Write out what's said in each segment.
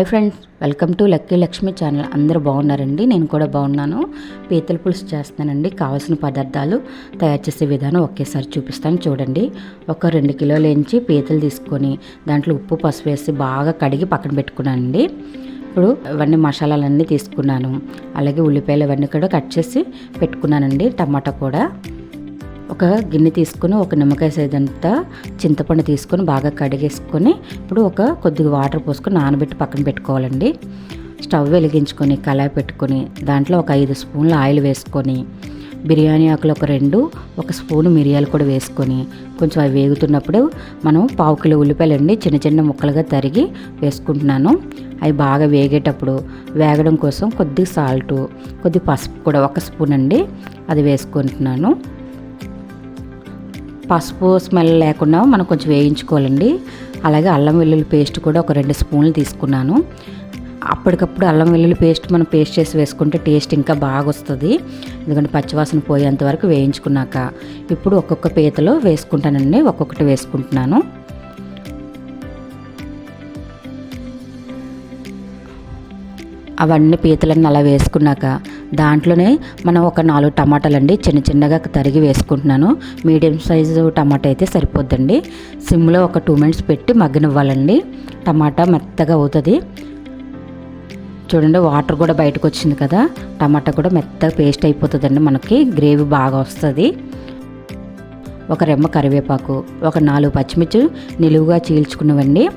Hi friends welcome to Lucky Lakshmi channel. అందరూ బాగున్నారండి? నేను కూడా బాగున్నాను. పీతల పులుసు చేస్తానండి. కావాల్సిన పదార్థాలు తయారు చేసే విధానం ఒకేసారి చూపిస్తాను. చూడండి. ఒక రెండు కిలోలు ఎంచి పీతలు తీసుకొని దాంట్లో ఉప్పు పసుపు వేసి బాగా కడిగి పక్కన పెట్టుకున్నానండి. ఇప్పుడు ఇవన్నీ మసాలాలన్నీ తీసుకున్నాను. అలాగే ఉల్లిపాయలు ఇవన్నీ కూడా కట్ చేసి పెట్టుకున్నానండి. టమాటా కూడా. ఒక గిన్నె తీసుకొని ఒక నిమ్మకాయ సైదంతా చింతపండు తీసుకొని బాగా కడిగేసుకొని ఇప్పుడు ఒక కొద్దిగా వాటర్ పోసుకొని నానబెట్టి పక్కన పెట్టుకోవాలండి. స్టవ్ వెలిగించుకొని కళాయి పెట్టుకొని దాంట్లో ఒక ఐదు స్పూన్ల ఆయిల్ వేసుకొని బిర్యానీ ఆకులు ఒక రెండు ఒక స్పూన్ మిరియాలు కూడా వేసుకొని కొంచెం అవి వేగుతున్నప్పుడు మనం పావు కిలో ఉల్లిపాయలండి చిన్న చిన్న ముక్కలుగా తరిగి వేసుకుంటున్నాను. అవి బాగా వేగేటప్పుడు వేగడం కోసం కొద్దిగా సాల్టు కొద్ది పసుపు కూడా ఒక స్పూన్ అండి అది వేసుకుంటున్నాను. పసుపు స్మెల్ లేకుండా మనం కొంచెం వేయించుకోవాలండి. అలాగే అల్లం వెల్లుల్లి పేస్ట్ కూడా ఒక రెండు స్పూన్లు తీసుకున్నాను. అప్పటికప్పుడు అల్లం వెల్లుల్లి పేస్ట్ మనం పేస్ట్ చేసి వేసుకుంటే టేస్ట్ ఇంకా బాగా వస్తుంది ఎందుకంటే పచ్చివాసన పోయేంత వరకు వేయించుకున్నాక. ఇప్పుడు ఒక్కొక్క పీతలో వేసుకుంటానండి. ఒక్కొక్కటి వేసుకుంటున్నాను. అవన్నీ పీతలన్నీ అలా వేసుకున్నాక దాంట్లోనే మనం ఒక నాలుగు టమాటాలు అండి చిన్న చిన్నగా తరిగి వేసుకుంటున్నాను. మీడియం సైజు టమాటా అయితే సరిపోద్దండి. సిమ్లో ఒక టూ మినిట్స్ పెట్టి మగ్గనివ్వాలండి. టమాటా మెత్తగా అవుతుంది. చూడండి వాటర్ కూడా బయటకు వచ్చింది కదా. టమాటా కూడా మెత్తగా పేస్ట్ అయిపోతుందండి మనకి. గ్రేవీ బాగా వస్తుంది. ఒక రెమ్మ కరివేపాకు ఒక నాలుగు పచ్చిమిర్చి నిలువుగా చీల్చుకున్నవండి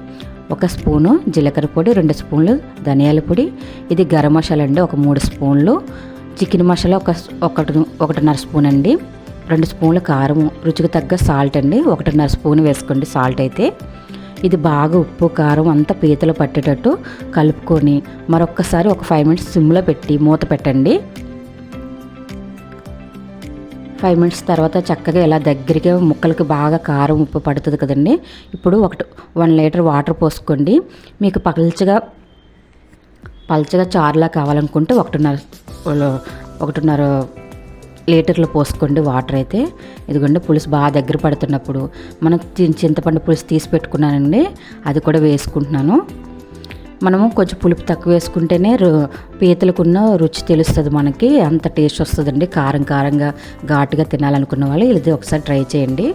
ఒక స్పూను జీలకర్ర పొడి రెండు స్పూన్లు ధనియాల పొడి. ఇది గరం మసాలా అండి ఒక మూడు స్పూన్లు. చికెన్ మసాలా ఒక ఒకటి ఒకటిన్నర స్పూన్ అండి. రెండు స్పూన్ల కారం రుచికి తగ్గ సాల్ట్ అండి. ఒకటిన్నర స్పూన్ వేసుకోండి సాల్ట్ అయితే. ఇది బాగా ఉప్పు కారం అంతా పీతలు పట్టేటట్టు కలుపుకొని మరొక్కసారి ఒక ఫైవ్ మినిట్స్ సిమ్లో పెట్టి మూత పెట్టండి. ఫైవ్ మినిట్స్ తర్వాత చక్కగా ఇలా దగ్గరికి ముక్కలకి బాగా కారం ఉప్పు పడుతుంది కదండి. ఇప్పుడు ఒకటి వన్ లీటర్ వాటర్ పోసుకోండి. మీకు పల్చగా పలచగా చారులా కావాలనుకుంటే ఒకటిన్నర ఒకటిన్నర లీటర్లు పోసుకోండి వాటర్ అయితే. ఇదిగోండి పులుసు బాగా దగ్గర పడుతున్నప్పుడు. మనం చింతపండు పులుసు తీసి పెట్టుకున్నానండి. అది కూడా వేసుకుంటున్నాను. మనము కొంచెం పులుపు తక్కువ వేసుకుంటేనే పీతలకున్న రుచి తెలుస్తుంది మనకి. అంత టేస్ట్ వస్తుందండి. కారం కారంగా ఘాటుగా తినాలనుకున్న వాళ్ళు ఇది ఒకసారి ట్రై చేయండి.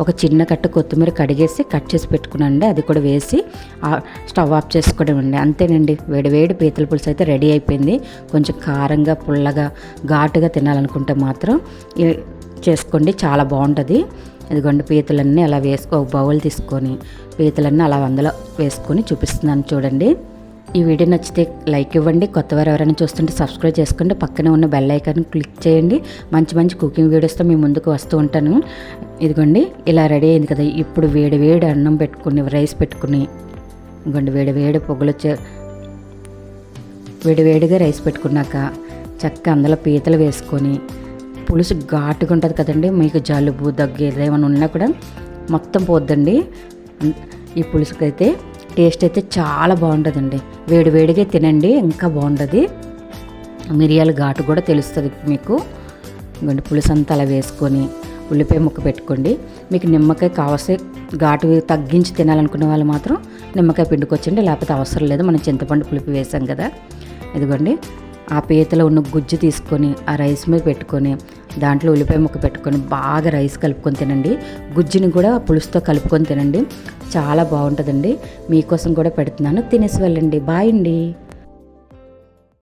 ఒక చిన్న కట్ట కొత్తిమీర కడిగేసి కట్ చేసి పెట్టుకునండి. అది కూడా వేసి స్టవ్ ఆఫ్ చేసుకోవడం అండి. అంతేనండి. వేడి వేడి పీతల పులుసు అయితే రెడీ అయిపోయింది. కొంచెం కారంగా పుల్లగా ఘాటుగా తినాలనుకుంటే మాత్రం చేసుకోండి. చాలా బాగుంటుంది. ఇదిగోండి పీతలన్నీ అలా వేసుకో ఒక బౌల్ తీసుకొని పీతలన్నీ అలా అందులో వేసుకొని చూపిస్తున్నాను చూడండి. ఈ వీడియో నచ్చితే లైక్ ఇవ్వండి కొత్తవారు ఎవరైనా చూస్తుంటే సబ్స్క్రైబ్ చేసుకోండి పక్కనే ఉన్న బెల్ ఐకాన్ క్లిక్ చేయండి. మంచి మంచి కుకింగ్ వీడియోస్తో మీ ముందుకు వస్తూ ఉంటాను. ఇదిగోండి ఇలా రెడీ అయింది కదా ఇప్పుడు వేడి వేడి అన్నం పెట్టుకుని రైస్ పెట్టుకుని ఇదిగోండి వేడి వేడి పొగలు వచ్చే వేడి వేడిగా రైస్ పెట్టుకున్నాక చక్క అందులో పీతలు వేసుకొని పులుసు ఘాటుగా ఉంటుంది కదండి. మీకు జలుబు దగ్గు ఏమైనా ఉన్నా కూడా మొత్తం పోద్దండి. ఈ పులుసుకైతే టేస్ట్ అయితే చాలా బాగుంటుందండి. వేడి వేడిగా తినండి ఇంకా బాగుంటుంది. మిరియాల ఘాటు కూడా తెలుస్తుంది మీకు. ఇంకోండి పులుసు అంతా అలా వేసుకొని ఉల్లిపాయ ముక్క పెట్టుకోండి. మీకు నిమ్మకాయ కావస్తే ఘాటు తగ్గించి తినాలనుకునే వాళ్ళు మాత్రం నిమ్మకాయ పిండుకొచ్చండి లేకపోతే అవసరం లేదు. మనం చింతపండు పులుపు వేసాం కదా. ఇదిగోండి ఆ పీతలో ఉన్న గుజ్జు తీసుకొని ఆ రైస్ మీద పెట్టుకొని దాంట్లో ఉల్లిపాయ ముక్క పెట్టుకొని బాగా రైస్ కలుపుకొని తినండి. గుజ్జుని కూడా పులుసుతో కలుపుకొని తినండి. చాలా బాగుంటుందండి. మీకోసం కూడా పెడుతున్నాను. తినేసి వెళ్ళండి. బాయ్ అండి.